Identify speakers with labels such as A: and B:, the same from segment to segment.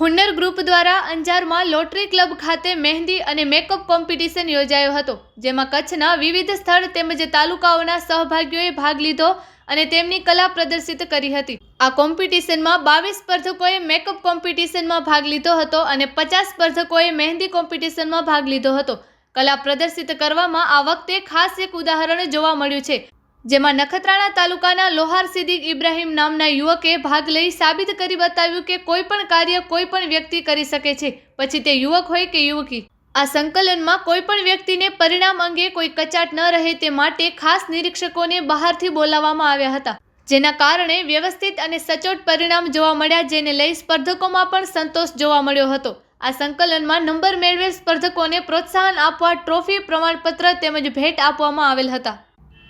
A: હુન્નર group દ્વારા અંજારમાં lottery club ખાતે મહેંદી અને મેકઅપ કોમ્પિટિશન યોજાયો હતો, જેમાં કચ્છના વિવિધ સ્થળ તેમજ તાલુકાઓના સહભાગીઓએ ભાગ લીધો અને તેમની કલા પ્રદર્શિત કરી હતી. આ કોમ્પિટિશનમાં બાવીસ સ્પર્ધકોએ મેકઅપ કોમ્પિટિશનમાં ભાગ લીધો હતો અને પચાસ સ્પર્ધકોએ મહેંદી કોમ્પિટિશનમાં ભાગ લીધો હતો. કલા પ્રદર્શિત કરવામાં આ વખતે ખાસ એક ઉદાહરણ જોવા મળ્યું છે. જેમાં નખત્રાણા તાલુકાના લોહાર સિદ્દીક ઇબ્રાહિમ નામના યુવકે ભાગ લઈ સાબિત કરી બતાવ્યું કે કોઈ પણ કાર્ય કોઈ પણ વ્યક્તિ કરી શકે છે. પછી તે યુવક હોય કે યુવકી? આ સંકલનમાં કોઈ પણ વ્યક્તિને પરિણામ અંગે કોઈ કચાટ ન રહે તે માટે ખાસ નિરીક્ષકોને બહારથી બોલાવવામાં આવ્યા હતા. જેના કારણે વ્યવસ્થિત અને સચોટ પરિણામ જોવા મળ્યા જેને લઈ સ્પર્ધકોમાં પણ સંતોષ જોવા મળ્યો હતો. આ સંકલનમાં નંબર મેળવેલ સ્પર્ધકોને પ્રોત્સાહન આપવા ટ્રોફી પ્રમાણપત્ર તેમજ ભેટ આપવામાં આવેલ હતા.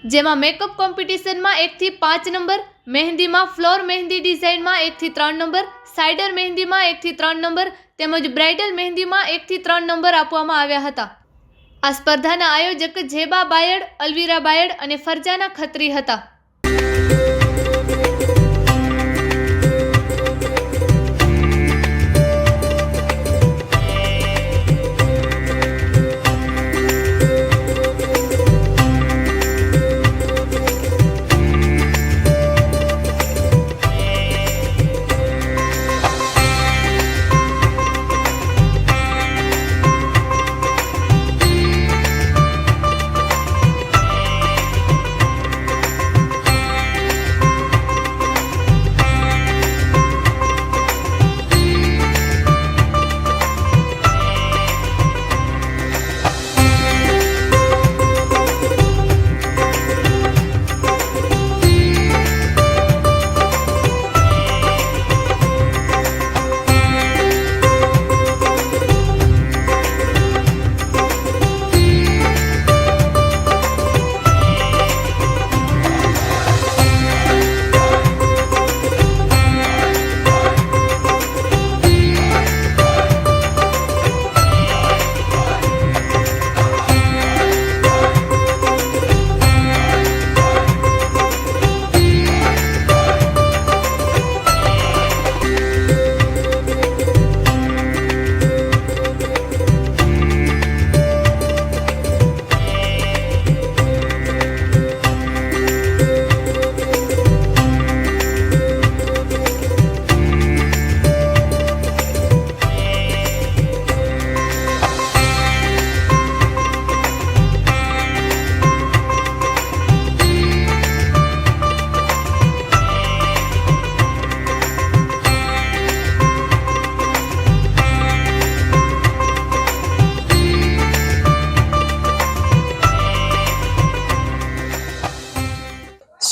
A: જેમાં મેકઅપ કોમ્પિટિશનમાં એકથી પાંચ નંબર, મહેંદીમાં ફ્લોર મહેંદી ડિઝાઇનમાં એકથી ત્રણ નંબર, સાઇડર મહેંદીમાં એકથી ત્રણ નંબર, તેમજ બ્રાઇડલ મહેંદીમાં એકથી ત્રણ નંબર આપવામાં આવ્યા હતા. આ સ્પર્ધાના આયોજક જેબા બાયડ, અલવીરા બાયડ અને ફરજાના ખત્રી હતા.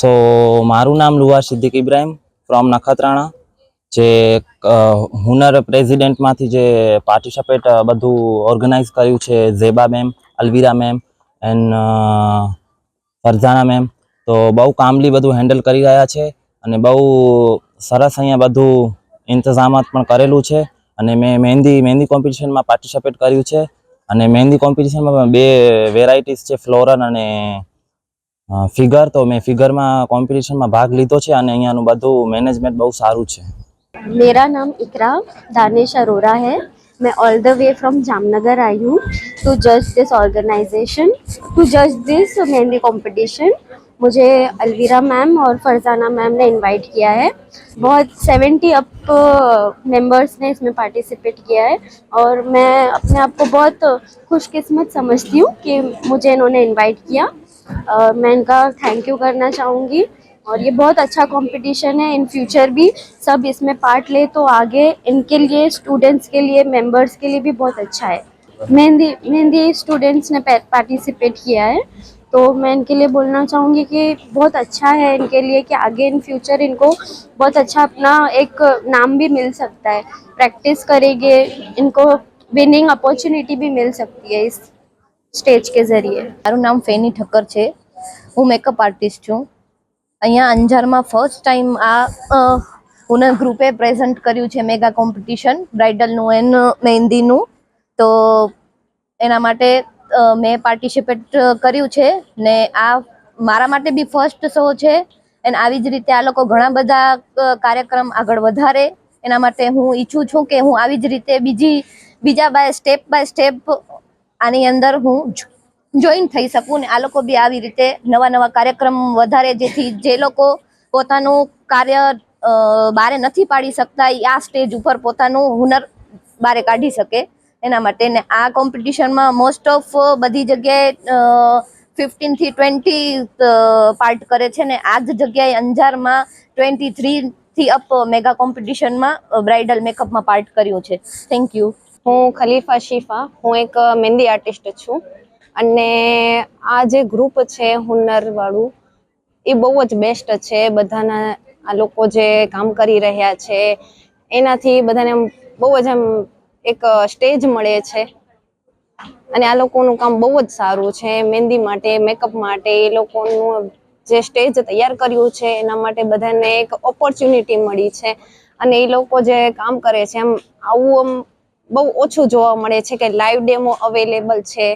B: સો મારું નામ લુવા સિદ્દીક ઇબ્રાહિમ ફ્રોમ નખત્રાણા, જે હુનર પ્રેસિડેન્ટમાંથી જે પાર્ટિસિપેટ બધું ઓર્ગેનાઇઝ કર્યું છે, Zeba ma'am Alvira ma'am and Farzana ma'am તો બહુ કામલી બધું હેન્ડલ કરી રહ્યા છે અને બહુ સરસ અહીંયા બધું ઇંતજામાત પણ કરેલું છે અને મેં મહેંદી મહેંદી કોમ્પિટિશનમાં પાર્ટિસિપેટ કર્યું છે અને મહેંદી કોમ્પિટિશનમાં બે વેરાયટીઝ છે, ફ્લોરલ અને ફિગર તો મેં ફિગરમાં કોમ્પિટિશનમાં ભાગ લીધો છે અને અહીંયાનું બધું મેનેજમેન્ટ બહુ સારું છે
C: મેરા નામ ઇકરા દાનેશ અરોરા હૈ मैं all the way from Jamnagar आई हूँ टू जज दिस ऑर्गेनाइजेशन टू जज दिस मेहंदी कंपटीशन मुझे अलवीरा मैम और फरजाना मैम ने इनवाइट किया है बहुत सेवेंटी अप मेंबर्स ने इसमें पार्टिसिपेट किया है और मैं अपने आप को बहुत खुशकिस्मत समझती हूँ कि मुझे इन्होंने इनवाइट किया मैं इनका थैंक यू करना चाहूँगी। और ये बहुत अच्छा कंपटीशन है इन फ्यूचर भी। सब इसमें पार्ट ले तो आगे इनके लिए स्टूडेंट्स के लिए मेंबर्स के लिए भी बहुत अच्छा है। मेहंदी मेहंदी स्टूडेंट्स ने पार्टिसिपेट किया है। तो मैं इनके लिए बोलना चाहूँगी कि बहुत अच्छा है इनके लिए कि आगे इन फ्यूचर इनको बहुत अच्छा अपना एक नाम भी मिल सकता है। प्रैक्टिस करेंगे, इनको विनिंग अपॉर्चुनिटी भी मिल सकती है इस સ્ટેજ કે જરીએ
D: મારું નામ ફેની ઠક્કર છે. હું મેકઅપ આર્ટિસ્ટ છું. અહીંયા અંજારમાં ફર્સ્ટ ટાઈમ આ હું ગ્રુપે પ્રેઝન્ટ કર્યું છે મેગા કોમ્પિટિશન બ્રાઇડલનું એન મહેંદીનું તો એના માટે મેં પાર્ટિસિપેટ કર્યું છે ને આ મારા માટે બી ફર્સ્ટ શો છે. અને આવી જ રીતે આ લોકો ઘણા બધા કાર્યક્રમ આગળ વધારે. એના માટે હું ઈચ્છું છું કે હું આવી જ રીતે બીજી, બીજા બાય સ્ટેપ બાય સ્ટેપ આની અંદર હું જોઈન થઈ શકું ને આ લોકો બી આવી રીતે નવા નવા કાર્યક્રમ વધારે જેથી જે લોકો પોતાનું કાર્ય બારે નથી પાડી શકતા એ આ સ્ટેજ ઉપર પોતાનું હુનર બારે કાઢી શકે. એના માટે ને આ કોમ્પિટિશનમાં મોસ્ટ ઓફ બધી જગ્યાએ ફિફ્ટીનથી ટ્વેન્ટી પાર્ટ કરે છે ને આ જ જગ્યાએ અંજારમાં ટ્વેન્ટી થ્રી થી અપ મેગા કોમ્પિટિશનમાં બ્રાઇડલ મેકઅપમાં પાર્ટ કર્યું છે. થેન્ક યુ
E: હું ખલીફા શીફા, હું એક મહેંદી આર્ટિસ્ટ છું. અને આ જે ગ્રુપ છે હુનરવાળું એ બહુ જ બેસ્ટ છે. બધાના આ લોકો જે કામ કરી રહ્યા છે, એનાથી બધાને બહુ જ આમ એક સ્ટેજ મળે છે. અને આ લોકોનું કામ બહુ જ સારું છે. મહેંદી માટે મેકઅપ માટે, એ લોકોનું જે સ્ટેજ તૈયાર કર્યું છે, એના માટે બધાને એક ઓપોર્ચ્યુનિટી મળી છે. અને એ લોકો જે કામ કરે છે એમ આવું આમ બહુ ઓછું જોવા મળે છે કે લાઈવ ડેમો અવેલેબલ છે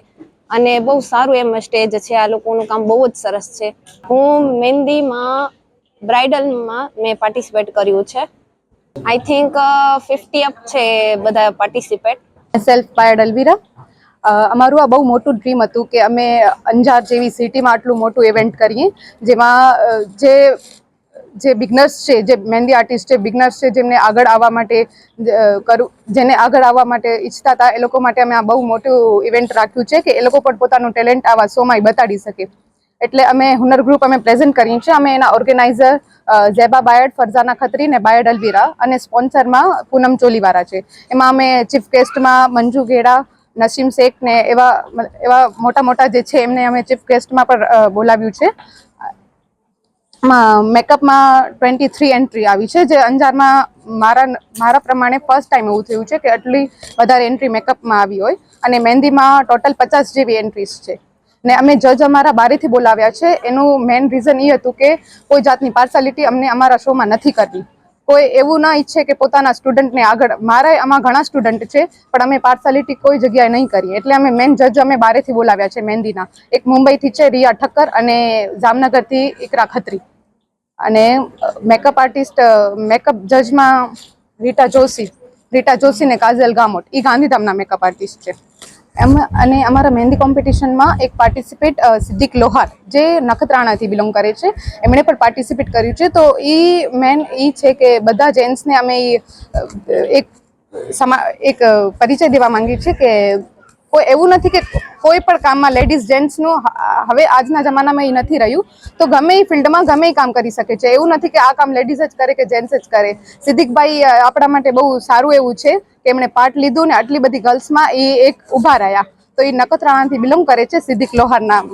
E: અને બહુ સારું એમ સ્ટેજ છે. આ લોકોનું કામ બહુ જ સરસ છે. હું મહેંદીમાં બ્રાઇડલમાં મેં પાર્ટિસિપેટ કર્યું છે. આઈ થિંક ફિફ્ટી અપ છે બધા પાર્ટિસિપેટ
F: સેલ્ફ પાયડ અલવીરા અમારું આ બહુ મોટું ડ્રીમ હતું કે અમે અંજાર જેવી સિટીમાં આટલું મોટું ઇવેન્ટ કરીએ, જેમાં જે જે બિગનર્સ છે, જે મહેંદી આર્ટિસ્ટ છે, બિગનર્સ છે, જેમને આગળ આવવા માટે કરું, જેને આગળ આવવા માટે ઈચ્છતા હતા, એ લોકો માટે અમે આ બહુ મોટું ઇવેન્ટ રાખ્યું છે કે એ લોકો પણ પોતાનું ટેલેન્ટ આવા શોમાં બતાડી શકે. એટલે અમે હુનર ગ્રુપ અમે પ્રેઝન્ટ કરીએ છીએ. અમે એના ઓર્ગેનાઇઝર ઝેબા બાયડ, ફરઝાના ખત્રી ને બાયડ અલવીરા અને સ્પોન્સરમાં પૂનમ ચોલીવાળા છે. એમાં અમે ચીફ ગેસ્ટમાં મંજુ ઘેડા, નસીમ શેખ ને એવા એવા મોટા મોટા જે છે, એમને અમે ચીફ ગેસ્ટમાં પણ બોલાવ્યું છે. મેકઅપમાં ટ્વેન્ટી થ્રી એન્ટ્રી આવી છે, જે અંજારમાં મારા મારા પ્રમાણે ફર્સ્ટ ટાઈમ એવું થયું છે કે આટલી વધારે એન્ટ્રી મેકઅપમાં આવી હોય. અને મહેંદીમાં ટોટલ પચાસ જેવી એન્ટ્રીઝ છે. ને અમે જજ અમારા બારેથી બોલાવ્યા છે. એનું મેઇન રીઝન એ હતું કે કોઈ જાતની પાર્સાલિટી અમને અમારા શોમાં નથી કરવી. કોઈ એવું ના ઈચ્છે કે પોતાના સ્ટુડન્ટને આગળ, મારા આમાં ઘણા સ્ટુડન્ટ છે, પણ અમે પાર્સાલિટી કોઈ જગ્યાએ નહીં કરીએ. એટલે અમે મેન જજ અમે બારેથી બોલાવ્યા છે મહેંદીના. એક મુંબઈથી છે રિયા ઠક્કર અને જામનગરથી ઇકરા ખત્રી. અને મેકઅપ આર્ટિસ્ટ મેકઅપ જજમાં રીટા જોશી. રીટા જોશી ને કાજલ ગામોટ. એ ગાંધીધામના મેકઅપ આર્ટિસ્ટ છે. એમ અને અમારા મહેંદી કોમ્પિટિશનમાં એક પાર્ટિસિપેટ સિદ્ધિક લોહાર, જે નખત્રાણાથી બિલોંગ કરે છે. એમણે પણ પાર્ટિસિપેટ કર્યું છે. તો એ મેન એ છે કે બધા જેન્ટ્સને અમે એક સમા, એક પરિચય દેવા માંગીએ છીએ કે કોઈ એવું નથી કે કોઈ પણ કામમાં લેડીઝ જેન્ટ્સનું હવે આજના જમાનામાં એ નથી રહ્યું. તો ગમે એ ફિલ્ડમાં ગમે એ કામ કરી શકે છે. એવું નથી કે આ કામ લેડીઝ જ કરે કે જેન્ટ્સ જ કરે. સિદ્દીકભાઈ આપણા માટે બહુ સારું એવું છે કે એમણે પાર્ટ લીધું ને આટલી બધી ગર્લ્સમાં એ એક ઊભા રહ્યા. તો એ નખત્રાણાથી બિલોંગ કરે છે સિદ્દીક લોહાર નામ